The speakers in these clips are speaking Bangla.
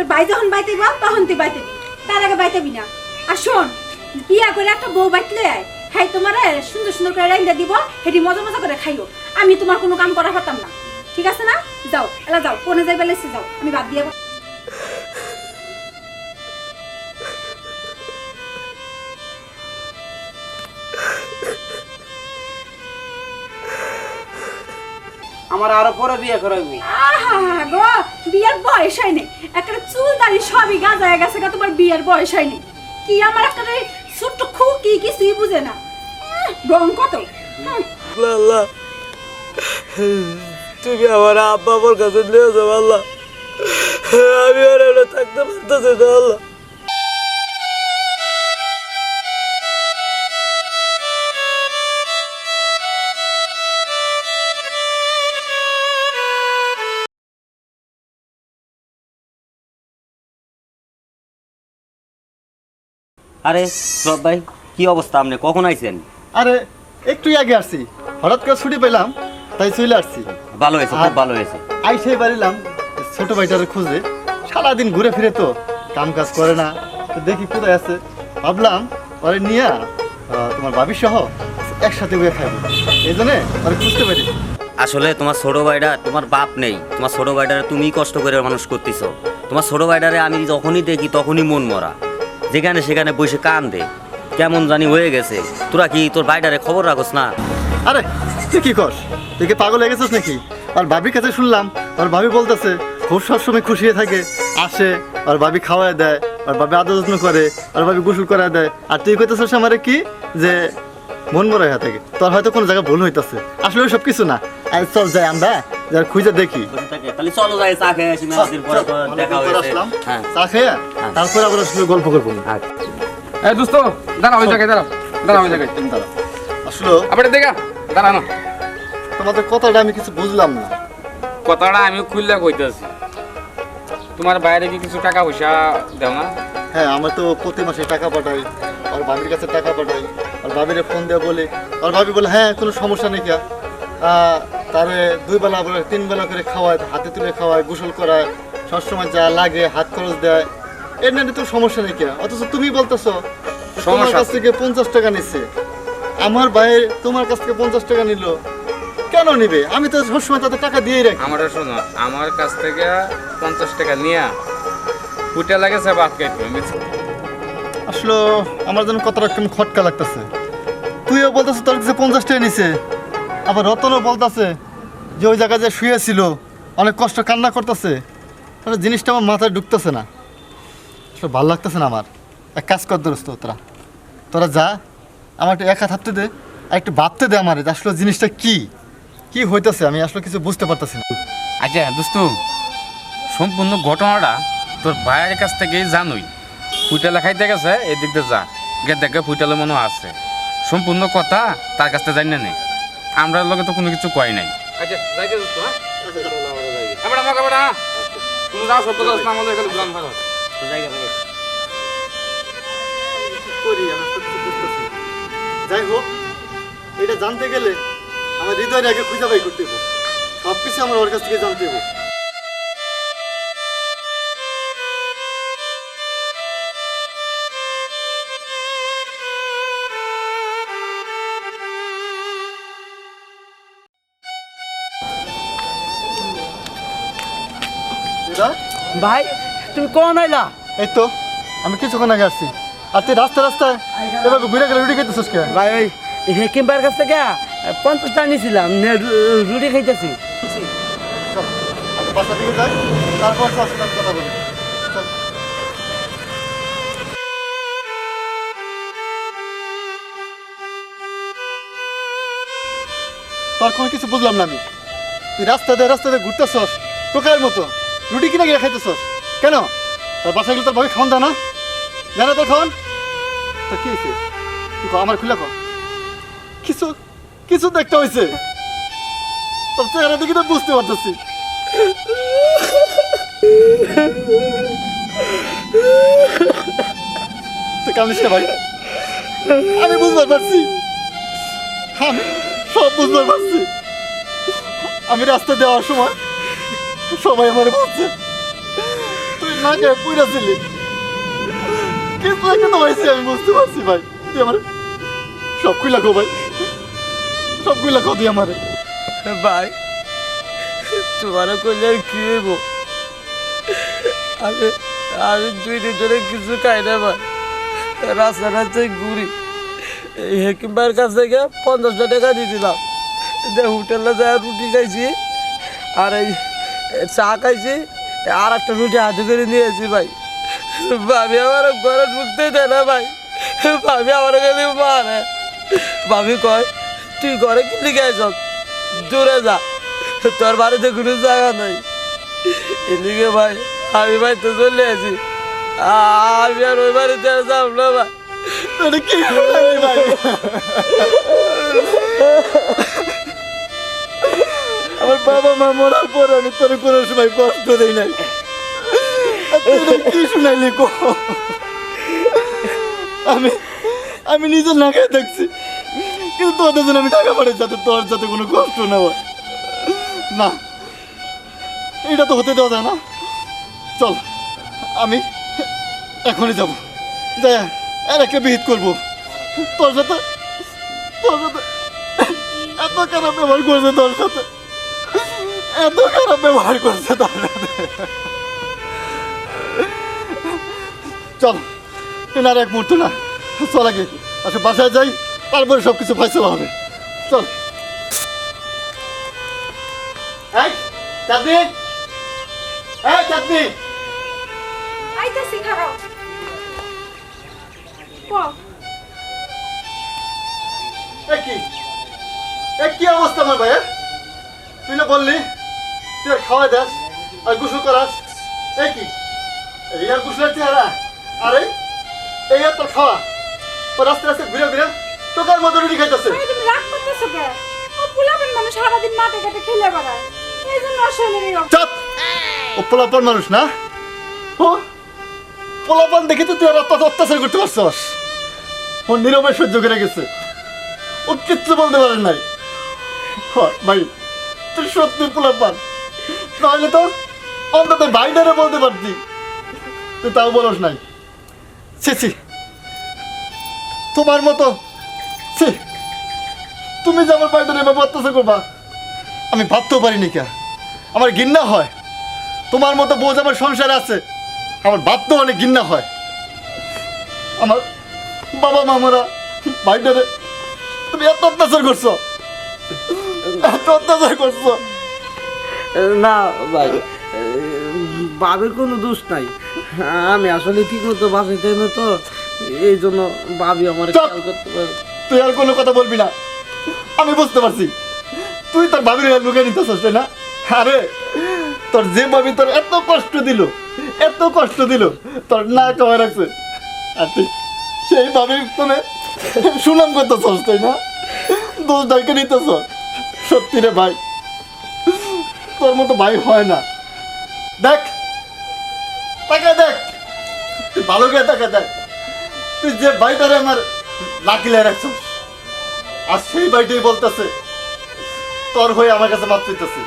তোর ভাই যখন বাইতে বা তখন তুই বাইতে তার আগে বাইতেবি না। আর শোন, বিয়া করে একটা বউ বাইতলে আয়। হ্যাঁ তোমার সুন্দর সুন্দর করে রাইন্দা দিব, হেটি মজা মজা করে খাইও। আমি তোমার কোনো কাম করা পারতাম না। ঠিক আছে না? যাও, এলা যাও কোনে যাই বেলেছে যাও। আমি বাদ দিয়ে আমার আরও পরে বিয়ে করাবি। আহা গো বিয়ের বয়স হয়নি। একটা চুল দাড়ি সবই গাজা হয়ে গেছে গা তোমার বিয়ের বয়স হয়নি। কি আমার একটা ছোট্ট খুকি কিছুই বুঝে না। রং কত। আল্লাহ তুমি আমার আব্বা আমার কাছে নিয়ে যাও আল্লাহ। আমি আর থাকতে পারতেছি না আল্লাহ। আরে সব ভাই কি অবস্থা আপনি? কখন আইছেন? আরে একটু আগে আসছি। হঠাৎ করে ছুটি পেলাম তাই চলে আসছি। ভালো হয়েছে খুব ভালো হয়েছে। আইসেই বাড়িলাম ছোট ভাইটারে খুঁজে। সারাদিন ঘুরে ফিরে তো কাম কাজ করে না। তো দেখি কোথায় আছে। ভাবলাম ওরে নিয়ে তোমার ভাবি সহ একসাথে বয়ে খাইব। এই জন্যে ওরে খুঁজতে পারি। আসলে তোমার ছোট ভাইটা তোমার বাপ নেই। তোমার ছোট ভাইটারে তুমি কষ্ট করে মানুষ করতেছো। তোমার ছোট ভাইটারে আমি যখনই দেখি তখনই মন মরা। যেখানে সেখানে বসে কান দে। কেমন জানি হয়ে গেছে। তোরা কি তোর ভাইটারে খবর রাখোস না? আরে, তুই কি কর তুই কি পাগল হয়ে গেছিস নাকি? আর ভাবির কাছে শুনলাম, আর ভাবি বলতেছে, খুব সবসময় খুশি হয়ে থাকে, আসে, আর ভাবি খাওয়ায় দেয়, আর ভাবি আদর যত্ন করে, আর ভাবি গোসল করায় দেয়। আর তুই কইতেছিস আমারে কি? যে মন মরা হয়ে থাকে। তোর হয়তো কোনো জায়গায় ভুল হইতাছে। আসলে সব কিছু না। আর চল যাই আমরা। যার খুঁজে দেখি। তাহলে চলো যাই চা খেয়ে আসি মেলাদিন পরে দেখা হয়েছে। হ্যাঁ। চা খেয়ে তারপরে আবার আসলে গল্প করব। না। এই দোস্ত দাঁড়া ওই জায়গায় দাঁড়া। দাঁড়া ওই জায়গায়। তুমি দাঁড়াও। আসলে আবার দেখা। দাঁড়া না তোমাদের কথাটা আমি কিছু বুঝলাম না। কথাটা আমি খুললে কইতেছি। তোমার বাইরে কি কিছু টাকা পয়সা দেও না? হ্যাঁ আমরা তো প্রতি মাসে টাকা পাঠাই। আর ভাবির কাছে টাকা পাঠাই। আর ভাবিরে ফোন দিয়ে বলে। আর ভাবি বলে হ্যাঁ কোনো সমস্যা নেই কে তারে দুই বেলা বলে তিন বেলা করে খাওয়ায় হাতে তুলে খাওয়ায় গোসল করায় সবসময় যা লাগে হাত খরচ দেয়। এর নাকি তো সমস্যা নেই কে অথচ তুমি বলতেছো তোমার কাছ থেকে পঞ্চাশ টাকা নিচ্ছে আমার ভাই তোমার কাছ থেকে পঞ্চাশ টাকা নিল। কেন নিবে? আমি তো সবসময় তাদের টাকা দিয়েই রাখি। আমার শোনো আমার কাছ থেকে পঞ্চাশ টাকা নিয়া পুটে লাগেছে ভাত খাইতে আসলে আমার জন্য কতটা কেমন খটকা লাগতেছে। তুইও বলতেছো তোর কাছে পঞ্চাশ টাকা নিছে। আবার রতনও বলতেছে যে ওই জায়গায় যে শুয়েছিল, অনেক কষ্ট কান্না করতেছে। তাহলে জিনিসটা আমার মাথায় ঢুকতেছে না। আসলে ভালো লাগতেছে না আমার। এক কাজ কর দোস্ত তোরা। তোরা যা, আমার একটু এক হাঁটতে দে, আর একটু ভাবতে দে আমার আসলে জিনিসটা কি? কি হইতেছে? আমি আসলে কিছু বুঝতে পারতেছি না। আচ্ছা দোস্ত, সম্পূর্ণ ঘটনাটা তোর ভাইয়ের কাছ থেকেই জানুই। ফুইটালে খাইতে গেছে, এদিক দিয়ে যা। গে দেখে ফুইটালে মনে আছে। সম্পূর্ণ কথা তার কাছ থেকে জানি না। নেই আমরা লোকে তো কোনো কিছু কয় নাই। আচ্ছা যাইতে দোস্ত হ্যাঁ? হ্যাঁ? তুমি যাও সব কথা আমাদের এখানে করি আমি না। যাই হোক এটা জানতে গেলে আমার হৃদয়ের আগে খুঁজে বাই করতে হবে সব কিছু আমার ওর কাছ থেকে জানতে হবে ভাই তুমি কোন আইলা? এই তো আমি কিছুক্ষণ আগে আসছি। আর তুই রাস্তা রাস্তায় এবার ঘুরে গেলে রুটি খেতেছিস কে? ভাই ওই হেকিমবার কাছ থেকে পঞ্চাশ টাকা নিয়েছিলাম নে রুটি খাইতেছি। বাসা যাই তারপর তোর কথা বলি। তোর কোনো কিছু বুঝলাম না আমি। তুই রাস্তা দিয়ে রাস্তা দিয়ে ঘুরতেছস টোকার মতো। রুটি কিনে গিয়ে খাইতেছস? কেন? তোর বাসায় গেলে তোর ভাবে খাওয়ান দেয় না। জানা তোর খাওয়ান। তো কি হয়েছে তুই আমার খুলে কর কিছু কিছু দেখতে হয়েছে তোর চেহারা দেখে তো বুঝতে পারতেছি। তুই কামিস না ভাই। আমি বুঝতে পারছি। আমি সব বুঝতে পারছি। আমি রাস্তা দেওয়ার সময় সবাই আমার বলছে, তুই না কে পুইরা ছিলি? কিছু একটা হয়েছে, আমি বুঝতে পারছি ভাই। তুই আমার সব কুই লাখো ভাই। সব কুই লাখো তুই আমারে। ভাই তোমার করলে আর কি হইব? আমি আমি দুই ধরে কিছু খাই না ভাই। রাস্তা রাস্তায় ঘুরি হেকিমবার কাছ থেকে পঞ্চাশটা টাকা দিয়েছিলাম যে হোটেলে যায় রুটি খাইছি, আর এই চা খাইছি, আর একটা রুটি হাতে করে নিয়েছি ভাই। ভাবি আমার ঘরে ঢুকতে দেয় না ভাই। ভাবি আমার কাছে মারে। ভাবি কয়, তুই ঘরে কি লিখে আইস দূরে যা। তোর বাড়িতে কোনো জায়গা নাই। এদিকে ভাই, আমি ভাই তো চলে আছি আমি আর ওই বাড়িতে যাব না ভাই। কি ভাই? আমার বাবা মা মরার পর আমি তোর কোনো সময় কষ্ট দেই নাই। কি শুনাইলি কো? আমি আমি নিজের না খেয়ে দেখছি। কিন্তু তোদের জন্য আমি টাকা পাঠাই যাতে তোর যাতে কোনো কষ্ট না হয়। না, এটা তো হতে দেওয়া যায় না। চল, আমি এখনই যাব। যাই, আর একটা বিহিত করব। তোর সাথে তোর সাথে এত খারাপ ব্যবহার করছে তোর সাথে। এত খারাপ ব্যবহার করছে সাথে চল এনার এক মুহূর্ত না। চল আগে আচ্ছা বাসায় যাই তারপরে সব কিছু ফয়সলা হবে। চল। চাঁদনি! এই চাঁদনি! আইতাছি খারাপ। ক? এ কি? অবস্থা আমার ভাইয়ের তুই না বললি? তুই আর খাওয়াই দাস আর গোসল করাস এ কি আর গোসলের চেহারা আরে এই তোর খাওয়া ও রাস্তা রাস্তা ঘুরে ঘুরে টোকার মতো রুটি খাইতেছে আরে তুমি রাগ করতেছো কে ও পোলাপেন মানুষ সারাদিন মাঠে ঘাটে খেলে বেড়ায় এই জন্য আসলে চাপ ও পোলাপান মানুষ না ও পোলাপান দেখে তো তুই আর অত্যাচার অত্যাচার করতে পারছস ও নীরবে সহ্য করে গেছে ও কিচ্ছু বলতে পারেন নাই হ, ভাই তুই সত্যি পোলাপান তো অন্তত বলতে পারতি। তুই তাও বলস নাই। তোমার মতো, ছি। তুমি যে আমার এভাবে অত্যাচার করবা, আমি ভাবতেও পারিনি কে। আমার ঘৃণা হয়। তোমার মতো বোঝ আমার সংসার আছে, আমার ভাবতেও অনেক ঘৃণা হয়। আমার বাবা মামারা ভাইটারে তুমি এত অত্যাচার করছ, এত অত্যাচার করছ। না ভাই বাবির কোনো দোষ নাই। আমি আসলে ঠিক মতো বাসাইতে না তো এই জন্য বাবি আমার খেয়াল করতে পারে। তুই আর কোনো কথা বলবি না। আমি বুঝতে পারছি। তুই তোর বাবির হয়ে লুকে নিতেছিস তাই না? আরে তোর যে ভাবি তোর এত কষ্ট দিল এত কষ্ট দিল তোর না খাওয়া রাখছে। আর তুই সেই ভাবির তোরে সুনাম করতেছস তাই না? দোষ ডাইকে নিতেছ সত্যি রে ভাই। তোর মতো ভাই হয় না। দেখ, তাকে দেখ। তুই ভালো করে তাকে দেখ। তুই যে ভাইটারে আমার লাকিলে রাখছিস, আর সেই ভাইটাই বলতেছে, তোর হয়ে আমার কাছে মাপ চাইতেছে।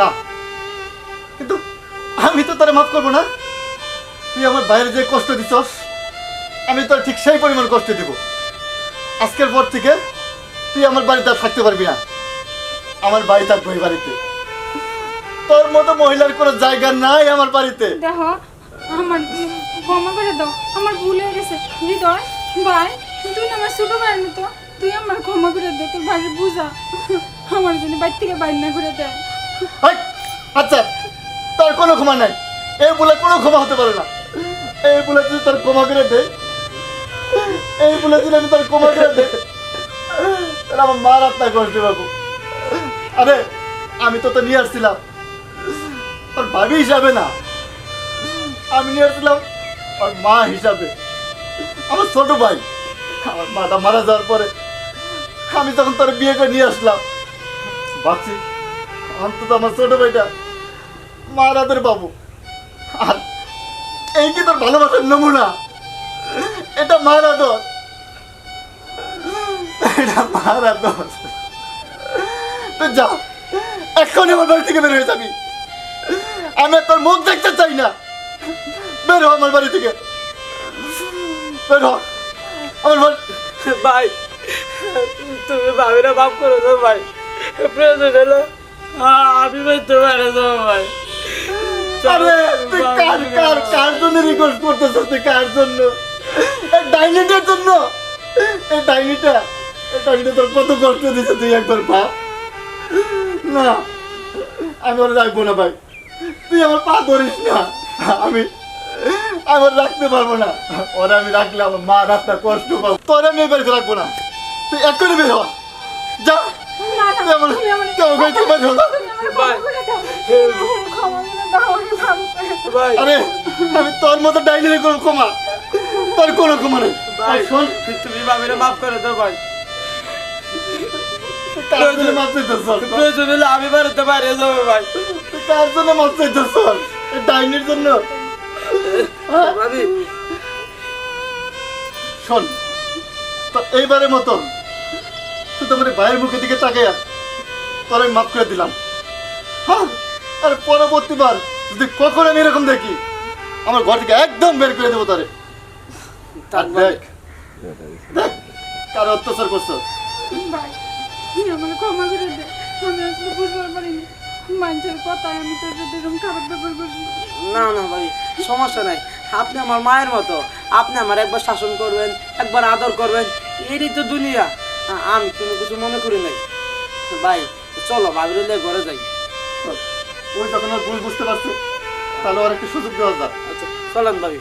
না, কিন্তু আমি তো তোরে মাফ করব না। তুই আমার বাইরে যে কষ্ট দিছস, আমি তোর ঠিক সেই পরিমাণ কষ্ট দিব। আজকের পর থেকে তুই আমার বাড়িতে আর থাকতে পারবি না। আমার বাড়ি থাকব এই বাড়িতে। তোর মতো মহিলার কোনো জায়গা নাই আমার বাড়িতে। দেখো আমার ক্ষমা করে দাও আমার ভুল হয়ে গেছে। হৃদয় ভাই তুই না আমার ছোট ভাইয়ের মতো তুই আমার ক্ষমা করে দে তোর ভাইয়ের বুঝা। আমার জন্য বাড়ি থেকে বাইর না করে দেয় আচ্ছা তার কোনো ক্ষমা নাই। এই বলে কোনো ক্ষমা হতে পারে না। এই বলে যদি তার ক্ষমা করে দে এই বলে যদি আমি তার ক্ষমা করে দে তাহলে আমার মার আত্মা কষ্ট পাবো। আরে আমি তো তো নিয়ে আসছিলাম। আর ভাবি হিসাবে না। আমি নিয়ে আসলাম আর মা হিসাবে। আমার ছোট ভাই। আমার মাটা মারা যাওয়ার পরে আমি তখন তোর বিয়ে করে নিয়ে আসলাম, ভাবছি, অন্তত আমার ছোট ভাইটা মারাদের বাবু। আর এই কি তোর ভালোবাসার নমুনা? এটা মারাদর। এটা মারাদর। তো যা, এক্ষুনি আমার বাড়ি থেকে বের যাবি। আমি তোর মুখ দেখতে চাই না। বের হ আমার বাড়ি থেকে। বের আমার বাড়ি ভাই তুমি ভাবিরা মাফ করে দাও ভাই। প্রয়োজন হলো আমি বলতে পারে দাও ভাই। আরে তুই কার কার কার জন্য রিকোয়েস্ট করতেছিস? তুই কার জন্য? এই ডাইনিটার জন্য। এই ডাইনিটা। এই ডাইনিটা তোর কত কষ্ট দিছে তুই একবার পা না আমি ওরা রাখব না ভাই। তুই আমার পা ধরিস না। আমি আমি রাখতে পারব না। ওরা আমি রাখলে আমার মা রাস্তা কষ্ট পাবো। তোর আমি এবার রাখব না। তুই এক করে বের হ। যা আরে আমি তোর মতো ডাইনির কোনো ক্ষমা। তোর কোনো ক্ষমা নেই। শোন। তুমি মাফ করে দাও ভাই। তুই কার জন্য মাপ চাইতেছ বল? প্রয়োজন হলে আমি বাড়িতে বাইরে যাব ভাই। তুই কার জন্য মাপ চাইতেছ ডাইনির জন্য। ভাবি শোন তো এইবারের মতো তুই তোমার ভাইয়ের মুখের দিকে তাকাইয়া তোর আমি মাফ করে দিলাম। হ্যাঁ? আর পরবর্তীবার যদি কখনো আমি এরকম দেখি আমার ঘর থেকে একদম বের করে দেবো তোরে। আর দেখ। দেখ কার অত্যাচার করছ। ভাই। তুই আমার ক্ষমা করে দে। আমি আসলে বুঝতে পারিনি। মানুষের কথায় আমি তোর সাথে এরকম খারাপ ব্যাপার করছি। না না ভাই সমস্যা নাই। আপনি আমার মায়ের মতো। আপনি আমার একবার শাসন করবেন একবার আদর করবেন এটাই তো দুনিয়া। আমি কোনো কিছু মনে করি নাই। ভাই চলো ভাবিলে ঘরে যাই। ওই যখন ভুল বুঝতে পারছে তাহলে ওর একটা সুযোগ দেওয়া যাক। আচ্ছা চলেন ভাবি।